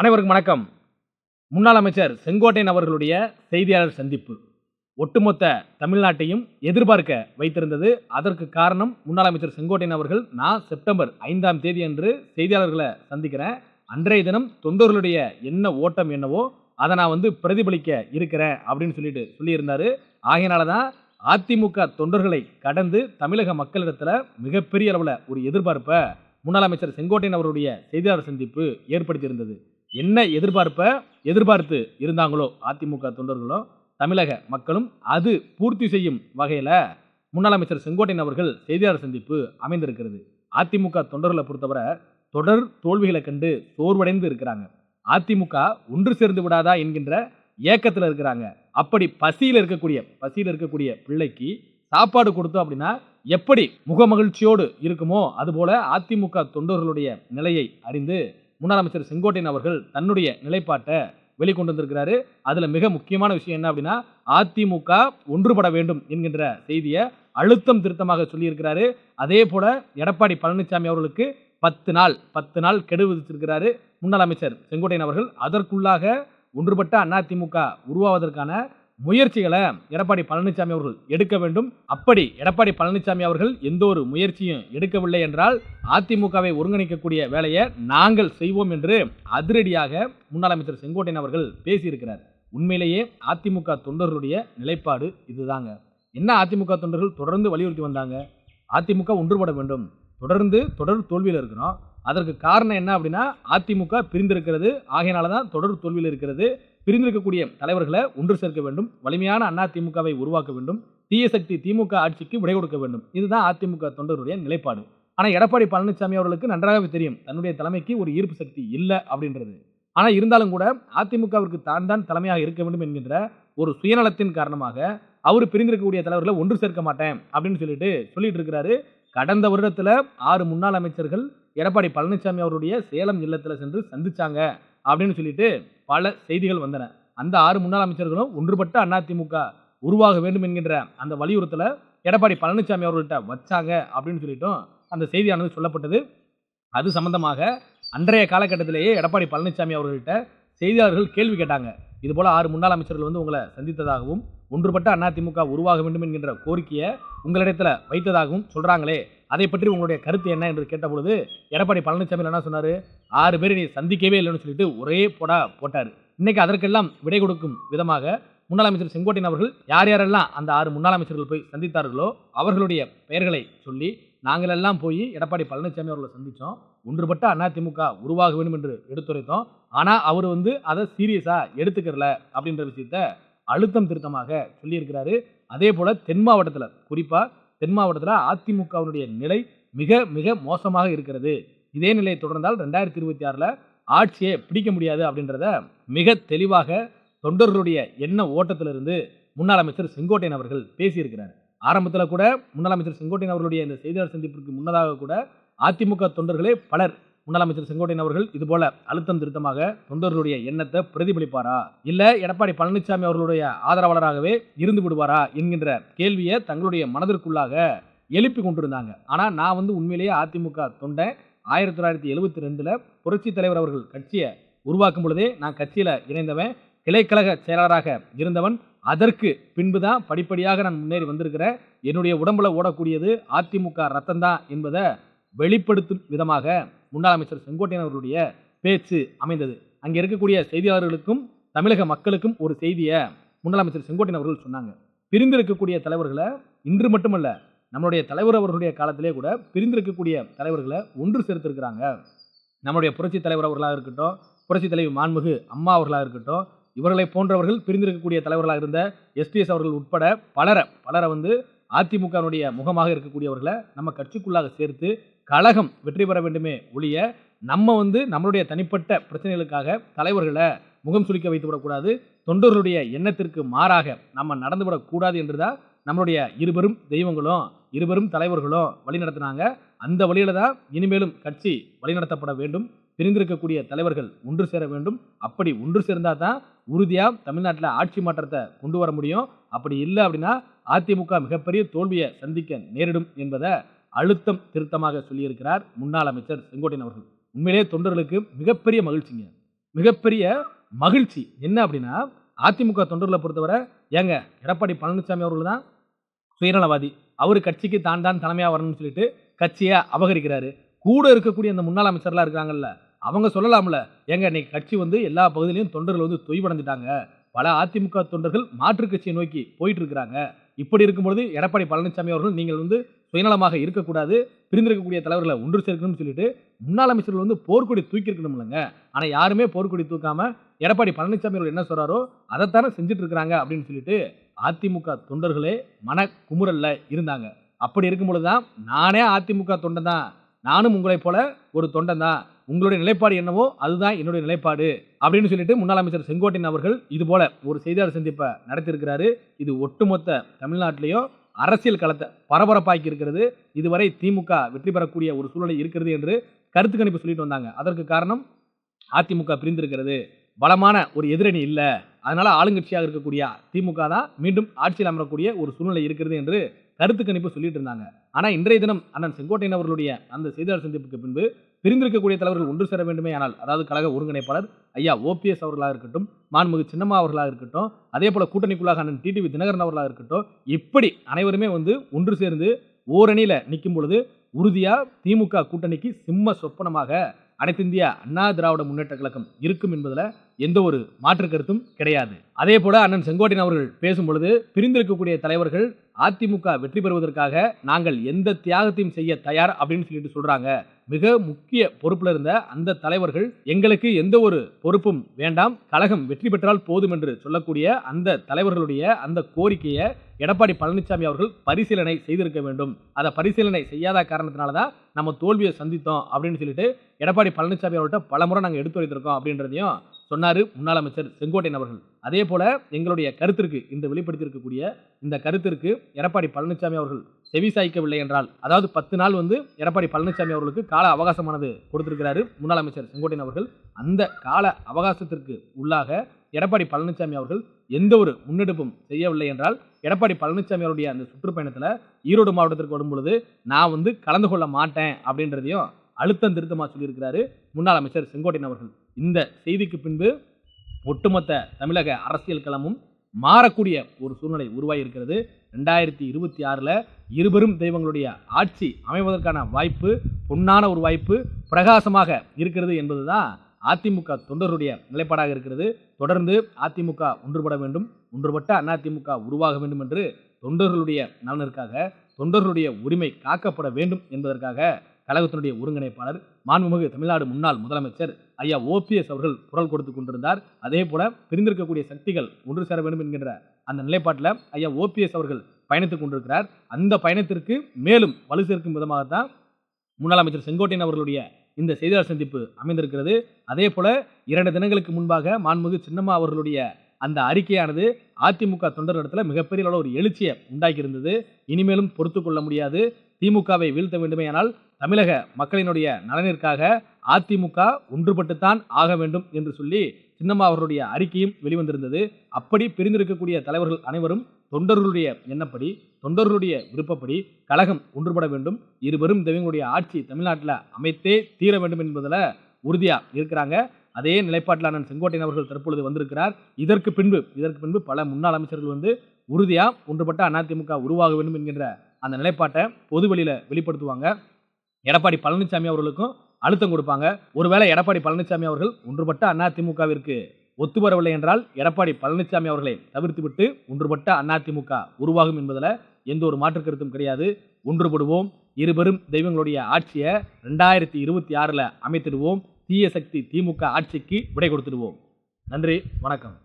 அனைவருக்கும் வணக்கம். முன்னாள் அமைச்சர் செங்கோட்டையன் அவர்களுடைய செய்தியாளர் சந்திப்பு. ஒட்டுமொத்த தமிழ்நாட்டையும் எதிர்பார்க்க வைத்திருந்தது. அதற்கு காரணம் முன்னாள் அமைச்சர் செங்கோட்டையன் அவர்கள். நான் செப்டம்பர் ஐந்தாம் தேதி அன்று செய்தியாளர்களை சந்திக்கிறேன். அன்றைய தினம் தொண்டர்களுடைய என்ன ஓட்டம் என்னவோ அதை நான் வந்து பிரதிபலிக்க இருக்கிறேன் அப்படின்னு சொல்லிட்டு சொல்லியிருந்தார். ஆகையினால தான் அதிமுக தொண்டர்களை கடந்து தமிழக மக்களிடத்தில் மிகப்பெரிய அளவில் ஒரு எதிர்பார்ப்பை முன்னாள் அமைச்சர் செங்கோட்டையன் அவருடைய செய்தியாளர் சந்திப்பு ஏற்படுத்தியிருந்தது. என்ன எதிர்பார்ப்பை எதிர்பார்த்து இருந்தாங்களோ அதிமுக தொண்டர்களும் தமிழக மக்களும் அது பூர்த்தி செய்யும் வகையில் முன்னாள் அமைச்சர் செங்கோட்டையன் அவர்கள் செய்தியாளர் சந்திப்பு அமைந்திருக்கிறது. அதிமுக தொண்டர்களை பொறுத்தவரை தொடர் தோல்விகளை கண்டு சோர்வடைந்து இருக்கிறாங்க. அதிமுக ஒன்று சேர்ந்து விடாதா என்கின்ற ஏக்கத்தில் இருக்கிறாங்க. அப்படி பசியில் இருக்கக்கூடிய பசியில் இருக்கக்கூடிய பிள்ளைக்கு சாப்பாடு கொடுத்தோம் அப்படின்னா எப்படி முகமகிழ்ச்சியோடு இருக்குமோ அதுபோல அதிமுக தொண்டர்களுடைய நிலையை அறிந்து முன்னாள் அமைச்சர் செங்கோட்டையன் அவர்கள் தன்னுடைய நிலைப்பாட்டை வெளிக்கொண்டு வந்திருக்கிறாரு. அதில் மிக முக்கியமான விஷயம் என்ன அப்படின்னா அதிமுக ஒன்றுபட வேண்டும் என்கின்ற செய்தியை அழுத்தம் திருத்தமாக சொல்லியிருக்கிறாரு. அதே போல எடப்பாடி பழனிசாமி அவர்களுக்கு பத்து நாள் பத்து நாள் கெடு விதிச்சிருக்கிறாரு முன்னாள் அமைச்சர் செங்கோட்டையன் அவர்கள். அதற்குள்ளாக ஒன்றுபட்ட அதிமுக உருவாவதற்கான முயற்சிகளை எடப்பாடி பழனிசாமி அவர்கள் எடுக்க வேண்டும். அப்படி எடப்பாடி பழனிசாமி அவர்கள் எந்த ஒரு முயற்சியும் எடுக்கவில்லை என்றால் அதிமுகவை ஒருங்கிணைக்கக்கூடிய வேலையை நாங்கள் செய்வோம் என்று அதிரடியாக முன்னாள் அமைச்சர் செங்கோட்டையன் அவர்கள் பேசியிருக்கிறார். உண்மையிலேயே அதிமுக தொண்டர்களுடைய நிலைப்பாடு இதுதாங்க. என்ன அதிமுக தொண்டர்கள் தொடர்ந்து வலியுறுத்தி வந்தாங்க? அதிமுக ஒன்றுபட வேண்டும். தொடர்ந்து தொடர் தோல்வியில் இருக்கிறோம். அதற்கு காரணம் என்ன அப்படின்னா அதிமுக பிரிந்திருக்கிறது. ஆகையினால தான் தொடர் தோல்வியில் இருக்கிறது. பிரிந்திருக்கக்கூடிய தலைவர்களை ஒன்று சேர்க்க வேண்டும். வலிமையான அண்ணா திமுகவை உருவாக்க வேண்டும். தீய சக்தி திமுக ஆட்சிக்கு விடை கொடுக்க வேண்டும். இதுதான் அதிமுக தொண்டருடைய நிலைப்பாடு. ஆனால் எடப்பாடி பழனிசாமி அவர்களுக்கு நன்றாகவே தெரியும். தன்னுடைய தலைமைக்கு ஒரு ஈர்ப்பு சக்தி இல்லை அப்படின்றது. ஆனால் இருந்தாலும் கூட அதிமுகவிற்கு தான் தான் தலைமையாக இருக்க வேண்டும் என்கின்ற ஒரு சுயநலத்தின் காரணமாக அவர் பிரிந்திருக்கக்கூடிய தலைவர்களை ஒன்று சேர்க்க மாட்டேன் அப்படின்னு சொல்லிட்டு சொல்லிட்டு இருக்கிறாரு. கடந்த வருடத்தில் ஆறு முன்னாள் அமைச்சர்கள் எடப்பாடி பழனிசாமி அவருடைய சேலம் இல்லத்தில் சென்று சந்திச்சாங்க. அப்படின்னு சொல்லிட்டு பல செய்திகள் வந்தன. அந்த ஆறு முன்னாள் அமைச்சர்களும் ஒன்றுபட்ட அதிமுக உருவாக வேண்டும் என்கின்ற அந்த வலியுறுத்தலை எடப்பாடி பழனிசாமி அவர்கள்ட்ட வச்சாங்க அப்படின்னு சொல்லிட்டும் அந்த செய்தியானது சொல்லப்பட்டது. அது சம்பந்தமாக அன்றைய காலகட்டத்திலேயே எடப்பாடி பழனிசாமி அவர்கள்ட்ட செய்தியாளர்கள் கேள்வி கேட்டாங்க. இதுபோல் ஆறு முன்னாள் அமைச்சர்கள் வந்து உங்களை சந்தித்ததாகவும் ஒன்றுபட்ட அதிமுக உருவாக வேண்டும் என்கின்ற கோரிக்கையை உங்களிடத்தில் வைத்ததாகவும் சொல்கிறாங்களே அதை பற்றி உங்களுடைய கருத்து என்ன என்று கேட்டபொழுது எடப்பாடி பழனிசாமி என்ன சொன்னார்? ஆறு பேர் நீ சந்திக்கவே இல்லைன்னு சொல்லிட்டு ஒரே போடா போட்டார். இன்றைக்கி அதற்கெல்லாம் விடை கொடுக்கும் விதமாக முன்னாள் அமைச்சர் செங்கோட்டையன் அவர்கள் யார் யாரெல்லாம் அந்த ஆறு முன்னாள் அமைச்சர்கள் போய் சந்தித்தார்களோ அவர்களுடைய பெயர்களை சொல்லி நாங்களெல்லாம் போய் எடப்பாடி பழனிசாமி அவர்களை சந்தித்தோம் ஒன்றுபட்ட அதிமுக உருவாக வேண்டும் என்று எடுத்துரைத்தோம். ஆனால் அவர் வந்து அதை சீரியஸாக எடுத்துக்கிறல அப்படின்ற விஷயத்த அழுத்தம் திருத்தமாக சொல்லியிருக்கிறாரு. அதே போல் தென் மாவட்டத்தில் குறிப்பாக தென் மாவட்டத்தில் அதிமுகவினுடைய நிலை மிக மிக மோசமாக இருக்கிறது. இதே நிலை தொடர்ந்தால் ரெண்டாயிரத்தி இருபத்தி ஆறில் ஆட்சியை பிடிக்க முடியாது அப்படின்றத மிக தெளிவாக தொண்டர்களுடைய எண்ண ஓட்டத்திலிருந்து முன்னாள் அமைச்சர் செங்கோட்டையன் அவர்கள் பேசியிருக்கிறார். ஆரம்பத்தில் கூட முன்னாள் அமைச்சர் செங்கோட்டையன் அவர்களுடைய இந்த செய்தியாளர் சந்திப்பிற்கு முன்னதாக கூட அதிமுக தொண்டர்களே பலர் முன்னாள் அமைச்சர் செங்கோட்டையன் அவர்கள் இதுபோல அழுத்தம் திருத்தமாக தொண்டர்களுடைய எண்ணத்தை பிரதிபலிப்பாரா? இல்லை எடப்பாடி பழனிசாமி அவர்களுடைய ஆதரவாளராகவே இருந்து விடுவாரா? என்கின்ற கேள்வியை தங்களுடைய மனதிற்குள்ளாக எழுப்பி கொண்டிருந்தாங்க. ஆனால் நான் வந்து உண்மையிலேயே அதிமுக தொண்டை ஆயிரத்தி தொள்ளாயிரத்தி எழுபத்தி ரெண்டில் புரட்சி தலைவர் அவர்கள் கட்சியை உருவாக்கும் பொழுதே நான் கட்சியில் இணைந்தவன். கிளைக்கழக செயலாளராக இருந்தவன். அதற்கு பின்பு தான் படிப்படியாக நான் முன்னேறி வந்திருக்கிறேன் என்னுடைய உடம்புல ஓடக்கூடியது அதிமுக ரத்தம் தான் என்பதை வெளிப்படுத்தும் விதமாக முன்னாள் அமைச்சர் செங்கோட்டையன் அவர்களுடைய பேச்சு அமைந்தது. அங்கே இருக்கக்கூடிய செய்தியாளர்களுக்கும் தமிழக மக்களுக்கும் ஒரு செய்தியை முன்னாள் அமைச்சர் செங்கோட்டையன் அவர்கள் சொன்னாங்க. பிரிந்திருக்கக்கூடிய தலைவர்களை இன்று மட்டுமல்ல நம்மளுடைய தலைவர் அவர்களுடைய காலத்திலே கூட பிரிந்திருக்கக்கூடிய தலைவர்களை ஒன்று சேர்த்திருக்கிறாங்க. நம்முடைய புரட்சி தலைவர் அவர்களாக இருக்கட்டும் புரட்சி தலைவி மாண்புகு அம்மா அவர்களாக இருக்கட்டும் இவர்களை போன்றவர்கள் பிரிந்திருக்கக்கூடிய தலைவர்களாக இருந்த எஸ்டிஎஸ் அவர்கள் உட்பட பலரை பலரை வந்து அதிமுகனுடைய முகமாக இருக்கக்கூடியவர்களை நம்ம கட்சிக்குள்ளாக சேர்த்து கழகம் வெற்றி பெற வேண்டுமே ஒழிய நம்ம வந்து நம்மளுடைய தனிப்பட்ட பிரச்சனைகளுக்காக தலைவர்களை முகம் சுளிக்க வைத்துவிடக்கூடாது. தொண்டர்களுடைய எண்ணத்திற்கு மாறாக நம்ம நடந்து விடக்கூடாது என்றுதான் நம்மளுடைய இருபெரும் தெய்வங்களும் இருபெரும் தலைவர்களும் வழி நடத்தினாங்க அந்த வழியில் தான் இனிமேலும் கட்சி வழிநடத்தப்பட வேண்டும். பிரிந்திருக்கக்கூடிய தலைவர்கள் ஒன்று சேர வேண்டும். அப்படி ஒன்று சேர்ந்தால் தான் உறுதியாக தமிழ்நாட்டில் ஆட்சி மாற்றத்தை கொண்டு வர முடியும். அப்படி இல்லை அப்படின்னா அதிமுக மிகப்பெரிய தோல்வியை சந்திக்க நேரிடும் என்பதை அழுத்தம் திருத்தமாக சொல்லியிருக்கிறார் முன்னாள் அமைச்சர் செங்கோட்டையன் அவர்கள். உண்மையிலே தொண்டர்களுக்கு மிகப்பெரிய மகிழ்ச்சிங்க. மிகப்பெரிய மகிழ்ச்சி. என்ன அப்படின்னா அதிமுக தொண்டர்களை பொறுத்தவரை ஏங்க எடப்பாடி பழனிசாமி அவர்கள் தான் சுயநலவாதி. அவர் கட்சிக்கு தான் தான் தலைமையாக வரணும்னு சொல்லிட்டு கட்சியை அபகரிக்கிறாரு. கூட இருக்கக்கூடிய அந்த முன்னாள் அமைச்சர்லாம் இருக்காங்கல்ல அவங்க சொல்லலாம்ல. ஏங்க இன்னைக்கு கட்சி வந்து எல்லா பகுதியிலையும் தொண்டர்கள் வந்து தொய்வடைஞ்சிட்டாங்க. பல அதிமுக தொண்டர்கள் மாற்றுக் கட்சியை நோக்கி போயிட்டு இருக்கிறாங்க இப்படி இருக்கும்பொழுது எடப்பாடி பழனிசாமி அவர்கள் நீங்கள் வந்து சுயநலமாக இருக்கக்கூடாது பிரிந்திருக்கக்கூடிய தலைவர்களை ஒன்று சேர்க்கணும்னு சொல்லிட்டு முன்னாள் அமைச்சர்கள் வந்து போர்க்கொடி தூக்கியிருக்கணும் இல்லைங்க ஆனால் யாருமே போர்க்கொடி தூக்காம எடப்பாடி பழனிசாமி அவர்கள் என்ன சொல்கிறாரோ அதைத்தானே செஞ்சுட்டு இருக்கிறாங்க அப்படின்னு சொல்லிட்டு அதிமுக தொண்டர்களே மன குமுறல்ல இருந்தாங்க. அப்படி இருக்கும்பொழுது தான் நானே அதிமுக தொண்டன் தான். நானும் உங்களைப் போல ஒரு தொண்டன் தான். உங்களுடைய நிலைப்பாடு என்னவோ அதுதான் என்னுடைய நிலைப்பாடு அப்படின்னு சொல்லிட்டு முன்னாள் அமைச்சர் செங்கோட்டையன் அவர்கள் இது போல ஒரு செய்தியாளர் சந்திப்பை நடத்தியிருக்கிறாரு. இது ஒட்டுமொத்த தமிழ்நாட்டிலையும் அரசியல் களத்தை பரபரப்பாக்கி இருக்கிறது. இதுவரை திமுக வெற்றி பெறக்கூடிய ஒரு சூழ்நிலை இருக்கிறது என்று கருத்து கணிப்பு சொல்லிட்டு வந்தாங்க. அதற்கு காரணம் அதிமுக பிரிந்திருக்கிறது. பலமான ஒரு எதிரணி இல்லை. அதனால் ஆளுங்கட்சியாக இருக்கக்கூடிய திமுக தான் மீண்டும் ஆட்சியில் அமரக்கூடிய ஒரு சூழ்நிலை இருக்கிறது என்று கருத்து கணிப்பு சொல்லிட்டு இருந்தாங்க. ஆனால் இன்றைய தினம் அண்ணன் செங்கோட்டையன் அவர்களுடைய அந்த செய்தியாளர் சந்திப்புக்கு பின்பு பிரிந்திருக்கக்கூடிய தலைவர்கள் ஒன்று சேர வேண்டுமே ஆனால் அதாவது கழக ஒருங்கிணைப்பாளர் ஐயா ஓபிஎஸ் அவர்களாக இருக்கட்டும் மாண்புமிகு சின்னம்மா அவர்களாக இருக்கட்டும் அதே போல் கூட்டணிக்குள்ளாக அண்ணன் டிடிவி தினகரன் அவர்களாக இருக்கட்டும் இப்படி அனைவருமே வந்து ஒன்று சேர்ந்து ஓரணியில் நிற்கும் பொழுது உறுதியாக திமுக கூட்டணிக்கு சிம்ம சொப்பனமாக அனைத்திந்திய அண்ணா திராவிட முன்னேற்ற கழகம் இருக்கும் என்பதில் எந்த ஒரு மாற்று கருத்தும் கிடையாது. அதே போல அண்ணன் செங்கோட்டையன் அவர்கள் பேசும் பொழுது பிரிந்திருக்கக்கூடிய தலைவர்கள் அதிமுக வெற்றி பெறுவதற்காக நாங்கள் எந்த தியாகத்தையும் செய்ய தயார் அப்படின்னு சொல்லிட்டு சொல்றாங்க. மிக முக்கிய பொறுப்புல இருந்த அந்த தலைவர்கள் எங்களுக்கு எந்த ஒரு பொறுப்பும் வேண்டாம் கழகம் வெற்றி பெற்றால் போதும் என்று சொல்லக்கூடிய அந்த தலைவர்களுடைய அந்த கோரிக்கையை எடப்பாடி பழனிசாமி அவர்கள் பரிசீலனை செய்திருக்க வேண்டும். அதை பரிசீலனை செய்யாத காரணத்தினால தான் நம்ம தோல்வியை சந்தித்தோம் அப்படின்னு சொல்லிட்டு எடப்பாடி பழனிசாமி அவர்கள்ட்ட பலமுறை நாங்கள் எடுத்து வைத்திருக்கோம் அப்படின்றதையும் சொன்னார் முன்னாள் அமைச்சர் செங்கோட்டையன் அவர்கள். அதே போல எங்களுடைய கருத்திற்கு இந்த வெளிப்படுத்தியிருக்கக்கூடிய இந்த கருத்திற்கு எடப்பாடி பழனிசாமி அவர்கள் செவி சாய்க்கவில்லை என்றால் அதாவது பத்து நாள் வந்து எடப்பாடி பழனிசாமி அவர்களுக்கு கால அவகாசமானது கொடுத்திருக்கிறாரு முன்னாள் அமைச்சர் செங்கோட்டையன் அவர்கள். அந்த கால அவகாசத்திற்கு உள்ளாக எடப்பாடி பழனிசாமி அவர்கள் எந்த ஒரு முன்னெடுப்பும் செய்யவில்லை என்றால் எடப்பாடி பழனிசாமி அவருடைய அந்த சுற்றுப்பயணத்தில் ஈரோடு மாவட்டத்திற்கு வரும்பொழுது நான் வந்து கலந்து கொள்ள மாட்டேன் அப்படின்றதையும் அழுத்தம் திருத்தமாக சொல்லியிருக்கிறாரு முன்னாள் அமைச்சர் செங்கோட்டையன் அவர்கள். இந்த செய்திக்கு பின்பு ஒட்டுமொத்த தமிழக அரசியல் களமும் மாறக்கூடிய ஒரு சூழ்நிலை உருவாகி இருக்கிறது ரெண்டாயிரத்தி இருபத்தி ஆறில் இருபெரும் தெய்வங்களுடைய ஆட்சி அமைவதற்கான வாய்ப்பு பொன்னான ஒரு வாய்ப்பு பிரகாசமாக இருக்கிறது என்பது தான் அதிமுக தொண்டருடைய நிலைப்பாடாக இருக்கிறது. தொடர்ந்து அதிமுக ஒன்றுபட வேண்டும் ஒன்றுபட்ட அதிமுக உருவாக வேண்டும் என்று தொண்டர்களுடைய நலனிற்காக தொண்டர்களுடைய உரிமை காக்கப்பட வேண்டும் என்பதற்காக கழகத்தினுடைய ஒருங்கிணைப்பாளர் மாண்புமிகு தமிழ்நாடு முன்னாள் முதலமைச்சர் ஐயா ஓபிஎஸ் அவர்கள் குரல் கொடுத்து கொண்டிருந்தார். அதே போல பிரிந்திருக்கக்கூடிய சக்திகள் ஒன்று சேர வேண்டும் என்கின்ற அந்த நிலைப்பாட்டில் ஐயா ஓபிஎஸ் அவர்கள் பயணித்துக் கொண்டிருக்கிறார். அந்த பயணத்திற்கு மேலும் வலு சேர்க்கும் விதமாகத்தான் முன்னாள் அமைச்சர் செங்கோட்டையன் அவர்களுடைய இந்த செய்தியாளர் சந்திப்பு அமைந்திருக்கிறது. அதே போல இரண்டு தினங்களுக்கு முன்பாக மாண்புமிகு சின்னம்மா அவர்களுடைய அந்த அறிக்கையானது அதிமுக தொண்டர்களிடத்தில் மிகப்பெரிய அளவில் ஒரு எழுச்சியை உண்டாக்கியிருந்தது. இனிமேலும் பொறுத்து கொள்ள முடியாது. திமுகவை வீழ்த்த வேண்டுமேயானால் தமிழக மக்களினுடைய நலனிற்காக அதிமுக ஒன்றுபட்டுத்தான் ஆக வேண்டும் என்று சொல்லி சின்னம்மா அவர்களுடைய அறிக்கையும் வெளிவந்திருந்தது. அப்படி பிரிந்திருக்கக்கூடிய தலைவர்கள் அனைவரும் தொண்டர்களுடைய எண்ணப்படி தொண்டர்களுடைய விருப்பப்படி கழகம் ஒன்றுபட வேண்டும். இருவரும் தெய்வங்களுடைய ஆட்சி தமிழ்நாட்டில் அமைத்தே தீர வேண்டும் என்பதில் உறுதியாக இருக்கிறாங்க. அதே நிலைப்பாட்டில் அண்ணன் செங்கோட்டையன் அவர்கள் தற்பொழுது வந்திருக்கிறார். இதற்கு பின்பு இதற்கு பின்பு பல முன்னாள் அமைச்சர்கள் வந்து உறுதியாக ஒன்றுபட்ட அதிமுக உருவாக வேண்டும் என்கின்ற அந்த நிலைப்பாட்டை பொது வெளியில் வெளிப்படுத்துவாங்க. எடப்பாடி பழனிசாமி அவர்களுக்கும் அழுத்தம் கொடுப்பாங்க. ஒருவேளை எடப்பாடி பழனிசாமி அவர்கள் ஒன்றுபட்ட அதிமுகவிற்கு ஒத்து வரவில்லை என்றால் எடப்பாடி பழனிசாமி அவர்களை தவிர்த்துவிட்டு ஒன்றுபட்ட அதிமுக உருவாகும் என்பதில் எந்த ஒரு மாற்று கருத்தும் கிடையாது. ஒன்றுபடுவோம். இருபெரும் தெய்வங்களுடைய ஆட்சியை ரெண்டாயிரத்தி இருபத்தி ஆறில் அமைத்திடுவோம். தீய சக்தி திமுக ஆட்சிக்கு விடை கொடுத்துடுவோம். நன்றி. வணக்கம்.